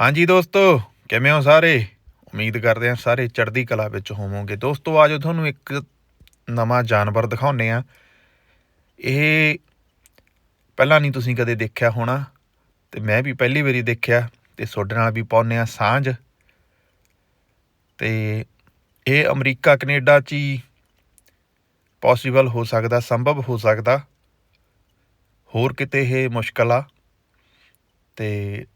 ਹਾਂਜੀ ਦੋਸਤੋ, ਕਿਵੇਂ ਹੋ ਸਾਰੇ? ਉਮੀਦ ਕਰਦੇ ਹਾਂ ਸਾਰੇ ਚੜ੍ਹਦੀ ਕਲਾ ਵਿੱਚ ਹੋਵੋਗੇ। ਦੋਸਤੋ ਆਜੋ ਤੁਹਾਨੂੰ ਇੱਕ ਨਵਾਂ ਜਾਨਵਰ ਦਿਖਾਉਨੇ ਆ ਇਹ ਪਹਿਲਾਂ ਨਹੀਂ ਤੁਸੀਂ ਕਦੇ ਦੇਖਿਆ ਹੋਣਾ, ਤੇ ਮੈਂ ਵੀ ਪਹਿਲੀ ਵਾਰੀ ਦੇਖਿਆ, ਤੇ ਤੁਹਾਡੇ ਨਾਲ ਵੀ ਪਾਉਨੇ ਆ ਸਾਂਝ। ਤੇ ਇਹ ਅਮਰੀਕਾ, ਕੈਨੇਡਾ ਚ ਹੀ ਪੋਸੀਬਲ ਹੋ ਸਕਦਾ, ਸੰਭਵ ਹੋ ਸਕਦਾ। ਹੋਰ ਕਿਤੇ ਇਹ ਮੁਸ਼ਕਲ ਆ। ਤੇ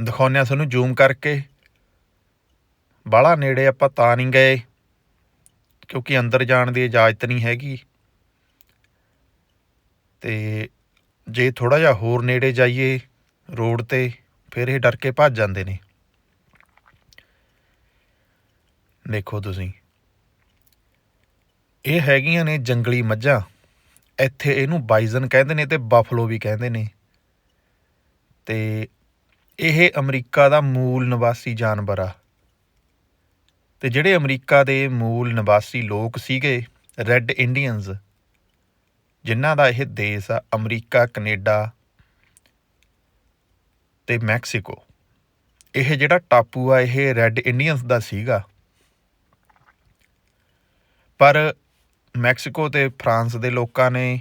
ਦਿਖਾਉਂਦੇ ਹਾਂ ਤੁਹਾਨੂੰ ਜ਼ੂਮ ਕਰਕੇ। ਬਾਹਲਾ ਨੇੜੇ ਆਪਾਂ ਤਾਂ ਨਹੀਂ ਗਏ, ਕਿਉਂਕਿ ਅੰਦਰ ਜਾਣ ਦੀ ਇਜਾਜ਼ਤ ਨਹੀਂ ਹੈਗੀ। ਤੇ ਜੇ ਥੋੜਾ ਜਿਹਾ ਹੋਰ ਨੇੜੇ ਜਾਈਏ ਰੋਡ ਤੇ, ਫਿਰ ਇਹ ਡਰ ਕੇ ਭੱਜ ਜਾਂਦੇ ਨੇ। ਦੇਖੋ ਤੁਸੀਂ। ਇਹ ਹੈਗੀਆਂ ਨੇ ਜੰਗਲੀ ਮੱਝਾਂ। ਇੱਥੇ ਇਹਨੂੰ ਬਾਈਜ਼ਨ ਕਹਿੰਦੇ ਨੇ ਤੇ ਬਫਲੋ ਵੀ ਕਹਿੰਦੇ ਨੇ। ਤੇ ਇਹ ਅਮਰੀਕਾ ਦਾ ਮੂਲ ਨਿਵਾਸੀ ਜਾਨਵਰ ਆ। ਤੇ ਜਿਹੜੇ ਅਮਰੀਕਾ ਦੇ ਮੂਲ ਨਿਵਾਸੀ ਲੋਕ ਸੀਗੇ, ਰੈੱਡ ਇੰਡੀਅਨਸ, ਜਿਨ੍ਹਾਂ ਦਾ ਇਹ ਦੇਸ਼ ਆ, ਅਮਰੀਕਾ, ਕੈਨੇਡਾ ਤੇ ਮੈਕਸੀਕੋ। ਇਹ ਜਿਹੜਾ ਟਾਪੂ ਆ, ਇਹ ਰੈੱਡ ਇੰਡੀਅਨਸ ਦਾ ਸੀਗਾ। ਪਰ ਮੈਕਸੀਕੋ ਤੇ ਫਰਾਂਸ ਦੇ ਲੋਕਾਂ ਨੇ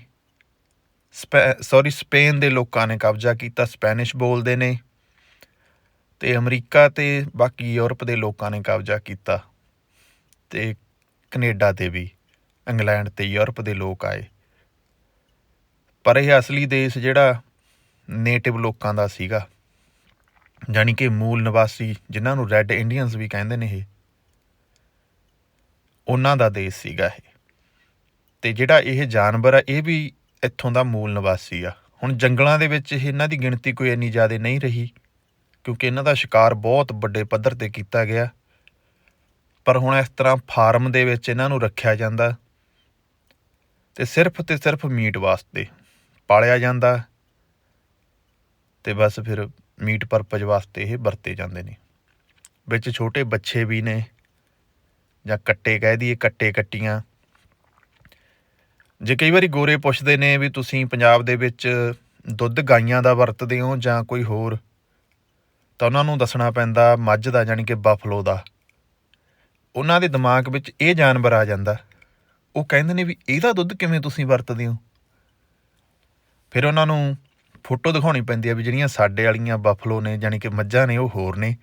ਸੌਰੀ ਸਪੇਨ ਦੇ ਲੋਕਾਂ ਨੇ ਕਬਜ਼ਾ ਕੀਤਾ, ਸਪੈਨਿਸ਼ ਬੋਲਦੇ ਨੇ। ਤੇ ਅਮਰੀਕਾ ਤੇ ਬਾਕੀ ਯੂਰਪ ਦੇ ਲੋਕਾਂ ਨੇ ਕਬਜ਼ਾ ਕੀਤਾ ਤੇ ਕੈਨੇਡਾ ਤੇ ਵੀ, ਇੰਗਲੈਂਡ ਤੇ ਯੂਰਪ ਦੇ ਲੋਕ ਆਏ। ਪਰ ਇਹ ਅਸਲੀ ਦੇਸ਼ ਜਿਹੜਾ ਨੇਟਿਵ ਲੋਕਾਂ ਦਾ ਸੀਗਾ ਜਾਨੀ ਕਿ ਮੂਲ ਨਿਵਾਸੀ ਜਿਨ੍ਹਾਂ ਨੂੰ ਰੈੱਡ ਇੰਡੀਅਨਸ ਵੀ ਕਹਿੰਦੇ ਨੇ ਇਹ, ਉਹਨਾਂ ਦਾ ਦੇਸ਼ ਸੀਗਾ ਇਹ। ਤੇ ਜਿਹੜਾ ਇਹ ਜਾਨਵਰ ਆ, ਇਹ ਵੀ ਇੱਥੋਂ ਦਾ ਮੂਲ ਨਿਵਾਸੀ ਆ। ਹੁਣ ਜੰਗਲਾਂ ਦੇ ਵਿੱਚ ਇਹਨਾਂ ਦੀ ਗਿਣਤੀ ਕੋਈ ਇੰਨੀ ਜ਼ਿਆਦਾ ਨਹੀਂ ਰਹੀ। ਕਿਉਂਕਿ ਇਹਨਾਂ ਦਾ ਸ਼ਿਕਾਰ ਬਹੁਤ ਵੱਡੇ ਪੱਧਰ ਤੇ ਕੀਤਾ ਗਿਆ। ਪਰ ਹੁਣ ਇਸ ਤਰ੍ਹਾਂ ਫਾਰਮ ਦੇ ਵਿੱਚ ਇਹਨਾਂ ਨੂੰ ਰੱਖਿਆ ਜਾਂਦਾ ਤੇ ਸਿਰਫ ਤੇ ਸਿਰਫ ਮੀਟ ਵਾਸਤੇ ਪਾਲਿਆ ਜਾਂਦਾ ਤੇ ਬਸ ਫਿਰ ਮੀਟ ਪਰਪਸ ਵਾਸਤੇ ਇਹ ਵਰਤੇ ਜਾਂਦੇ ਨੇ। ਵਿੱਚ ਛੋਟੇ ਬੱਚੇ ਵੀ ਨੇ ਜਾਂ ਕੱਟੇ ਕਹਿ ਦਈਏ ਕੱਟੇ ਕੱਟੀਆਂ। ਜੇ ਕਈ ਵਾਰੀ ਗੋਰੇ ਪੁੱਛਦੇ ਨੇ ਵੀ ਤੁਸੀਂ ਪੰਜਾਬ ਦੇ ਵਿੱਚ ਦੁੱਧ ਗਾਈਆਂ ਦਾ ਵਰਤਦੇ ਹੋ ਜਾਂ ਕੋਈ ਹੋਰ ਤਾਂ ਉਹਨਾਂ ਨੂੰ ਦੱਸਣਾ ਪੈਂਦਾ ਮੱਝ ਦਾ ਜਾਨੀ ਕਿ ਬਫਲੋ ਦਾ। ਉਹਨਾਂ ਦੇ ਦਿਮਾਗ ਵਿੱਚ ਇਹ ਜਾਨਵਰ ਆ ਜਾਂਦਾ। ਉਹ ਕਹਿੰਦੇ ਨੇ ਵੀ ਇਹਦਾ ਦੁੱਧ ਕਿਵੇਂ ਤੁਸੀਂ ਵਰਤਦੇ ਹੋ? ਫਿਰ ਉਹਨਾਂ ਨੂੰ ਫੋਟੋ ਦਿਖਾਉਣੀ ਪੈਂਦੀ ਆ ਵੀ ਜਿਹੜੀਆਂ ਸਾਡੇ ਵਾਲੀਆਂ ਬਫਲੋ ਨੇ ਜਾਨੀ ਕਿ ਮੱਝਾਂ ਨੇ, ਉਹ ਹੋਰ ਨੇ।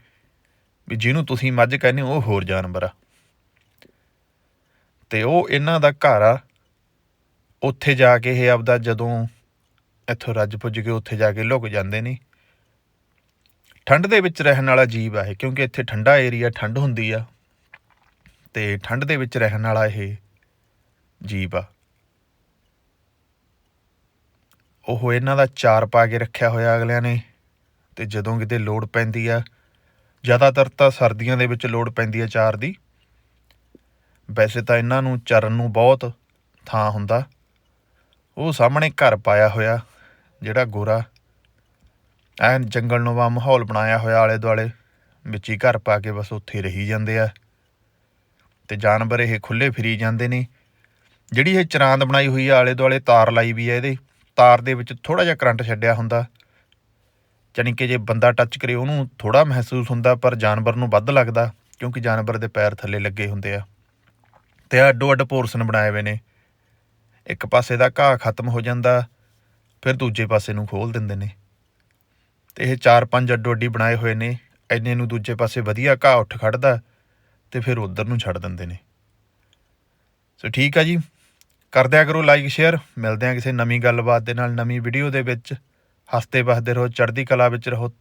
ਵੀ ਜਿਹਨੂੰ ਤੁਸੀਂ ਮੱਝ ਕਹਿੰਦੇ ਹੋ, ਉਹ ਹੋਰ ਜਾਨਵਰ ਆ। ਤੇ ਉਹ ਇਹਨਾਂ ਦਾ ਘਰ ਆ। ਉੱਥੇ ਜਾ ਕੇ ਇਹ ਆਪਦਾ ਜਦੋਂ ਇੱਥੋਂ ਰੱਜ ਪੁੱਜ ਕੇ ਉੱਥੇ ਜਾ ਕੇ ਲੁਕ ਜਾਂਦੇ ਨੇ। ਠੰਡ ਦੇ ਵਿੱਚ ਰਹਿਣ ਵਾਲਾ ਜੀਵ ਆ ਇਹ, ਕਿਉਂਕਿ ਇੱਥੇ ਠੰਡਾ ਏਰੀਆ, ਠੰਡ ਹੁੰਦੀ ਆ। ਤੇ ਠੰਡ ਦੇ ਵਿੱਚ ਰਹਿਣ ਵਾਲਾ ਇਹ ਜੀਵ ਆ। ਉਹ ਇਹਨਾਂ ਦਾ ਚਾਰ ਪਾ ਕੇ ਰੱਖਿਆ ਹੋਇਆ ਅਗਲਿਆਂ ਨੇ, ਤੇ ਜਦੋਂ ਕਿਤੇ ਲੋੜ ਪੈਂਦੀ ਆ, ਜ਼ਿਆਦਾਤਰ ਤਾਂ ਸਰਦੀਆਂ ਦੇ ਵਿੱਚ ਲੋੜ ਪੈਂਦੀ ਆ ਚਾਰ ਦੀ। ਵੈਸੇ ਤਾਂ ਇਹਨਾਂ ਨੂੰ ਚਰਨ ਨੂੰ ਬਹੁਤ ਥਾਂ ਹੁੰਦਾ। ਉਹ ਸਾਹਮਣੇ ਘਰ ਪਾਇਆ ਹੋਇਆ, ਜਿਹੜਾ ਗੋਰਾ ਐਨ ਜੰਗਲ ਨੂੰਵਾ ਮਾਹੌਲ ਬਣਾਇਆ ਹੋਇਆ ਆਲੇ ਦੁਆਲੇ। ਵਿੱਚ ਹੀ ਘਰ ਪਾ ਕੇ ਬਸ ਉੱਥੇ ਰਹੀ ਜਾਂਦੇ ਆ। ਤੇ ਜਾਨਵਰ ਇਹ ਖੁੱਲੇ ਫਿਰੀ ਜਾਂਦੇ ਨੇ। ਜਿਹੜੀ ਇਹ ਚਰਾਂਦ ਬਣਾਈ ਹੋਈ ਆ ਆਲੇ ਦੁਆਲੇ ਤਾਰ ਲਾਈ ਵੀ ਆ ਇਹਦੇ। ਤਾਰ ਦੇ ਵਿੱਚ ਥੋੜਾ ਜਿਹਾ ਕਰੰਟ ਛੱਡਿਆ ਹੁੰਦਾ। ਜਾਨੀ ਕਿ ਜੇ ਬੰਦਾ ਟੱਚ ਕਰੇ ਉਹਨੂੰ ਥੋੜਾ ਮਹਿਸੂਸ ਹੁੰਦਾ, ਪਰ ਜਾਨਵਰ ਨੂੰ ਵੱਧ ਲੱਗਦਾ, ਕਿਉਂਕਿ ਜਾਨਵਰ ਦੇ ਪੈਰ ਥੱਲੇ ਲੱਗੇ ਹੁੰਦੇ ਆ। ਤੇ ਅੱਡੋ ਅੱਡ ਪੋਰਸ਼ਨ ਬਣਾਏ ਹੋਏ ਨੇ। ਇੱਕ ਪਾਸੇ ਦਾ ਘਾਹ ਖਤਮ ਹੋ ਜਾਂਦਾ, ਫਿਰ ਦੂਜੇ ਪਾਸੇ ਨੂੰ ਖੋਲ ਦਿੰਦੇ ਨੇ। ਤੇ ਇਹ ਚਾਰ ਪੰਜ ਅੱਡੋ ਅੱਡੀ ਬਣਾਏ ਹੋਏ ਨੇ ਐਨੇ ਨੂੰ ਦੂਜੇ ਪਾਸੇ ਵਧੀਆ ਘਾਹ ਉੱਠ ਖੜਦਾ ਤੇ ਫਿਰ ਉਧਰ ਨੂੰ ਛੱਡ ਦਿੰਦੇ ਨੇ। ਸੋ ਠੀਕ ਆ ਜੀ ਕਰ ਦਿਆ ਕਰੋ ਲਾਈਕ ਸ਼ੇਅਰ ਮਿਲਦੇ ਆ ਕਿਸੇ ਨਵੀਂ ਗੱਲਬਾਤ ਦੇ ਨਾਲ ਨਵੀਂ ਵੀਡੀਓ ਦੇ ਵਿੱਚ। ਹੱਸਦੇ ਵਸਦੇ ਰਹੋ, ਚੜ੍ਹਦੀ ਕਲਾ ਵਿੱਚ ਰਹੋ।